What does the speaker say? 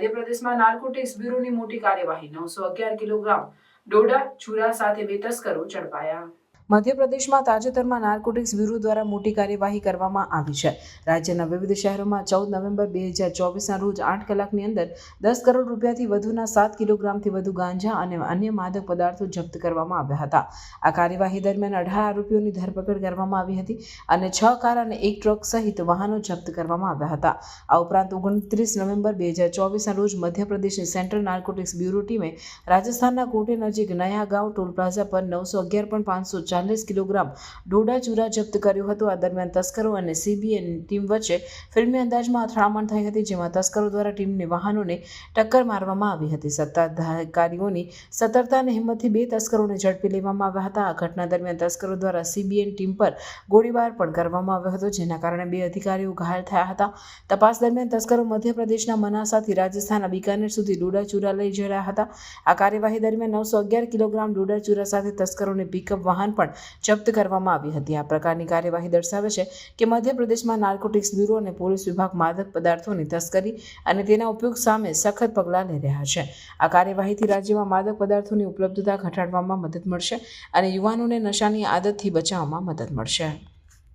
મધ્યપ્રદેશમાં નાર્કોટિક્સ બ્યુરોની મોટી કાર્યવાહી નવસો અગિયાર કિલોગ્રામ ડોડા ચુરા સાથે બે તસ્કરો ઝડપાયા. મધ્યપ્રદેશમાં તાજેતરમાં નાર્કોટિક્સ બ્યુરો દ્વારા મોટી કાર્યવાહી કરવામાં આવી છે. રાજ્યના વિવિધ શહેરોમાં ચૌદ નવેમ્બર બે હજાર ચોવીસના રોજ આઠ કલાકની અંદર દસ કરોડ રૂપિયાથી વધુના સાત કિલોગ્રામથી વધુ ગાંજા અને અન્ય માદક પદાર્થો જપ્ત કરવામાં આવ્યા હતા. આ કાર્યવાહી દરમિયાન અઢાર આરોપીઓની ધરપકડ કરવામાં આવી હતી અને છ કાર અને એક ટ્રક સહિત વાહનો જપ્ત કરવામાં આવ્યા હતા. આ ઉપરાંત ઓગણત્રીસ નવેમ્બર બે હજાર ચોવીસના રોજ મધ્યપ્રદેશની સેન્ટ્રલ નાર્કોટિક્સ બ્યુરો ટીમે રાજસ્થાનના કોટે નજીક નયા ગાંવ ટોલ પ્લાઝા પર નવસો અગિયાર પણ પાંચસો ચાલીસ કિલોગ્રામ ડોડા ચૂરા જપ્ત કર્યો હતો. આ દરમિયાન તસ્કરો અને સીબીએની ટીમ વચ્ચે ફિલ્મી અંદાજમાં અથડામણ થઈ હતી, જેમાં તસ્કરો દ્વારા ટીમની વાહનોને ટક્કર મારવામાં આવી હતી. સત્તાધિકારીઓની સતર્કતા અને હિંમતથી બે તસ્કરોને ઝડપી લેવામાં આવ્યા હતા. આ ઘટના દરમિયાન તસ્કરો દ્વારા સીબીએન ટીમ પર ગોળીબાર પણ કરવામાં આવ્યો હતો, જેના કારણે બે અધિકારીઓ ઘાયલ થયા હતા. તપાસ દરમિયાન તસ્કરો મધ્યપ્રદેશના મનાસાથી રાજસ્થાનના બિકાનેર સુધી ડોડા ચૂરા લઈ જઈ રહ્યા હતા. આ કાર્યવાહી દરમિયાન નવસો અગિયાર કિલોગ્રામ ડોડા ચૂરા સાથે તસ્કરોને પિકઅપ વાહન પણ જપ્ત કરવામાં આવી હતી. આ પ્રકારની કાર્યવાહી દર્શાવે છે કે મધ્યપ્રદેશમાં નાર્કોટિક્સ બ્યુરો અને પોલીસ વિભાગ માદક પદાર્થોની તસ્કરી અને તેના ઉપયોગ સામે સખત પગલાં લઈ રહ્યા છે. આ કાર્યવાહીથી રાજ્યમાં માદક પદાર્થોની ઉપલબ્ધતા ઘટાડવામાં મદદ મળશે અને યુવાનોને નશાની આદતથી બચાવવામાં મદદ મળશે.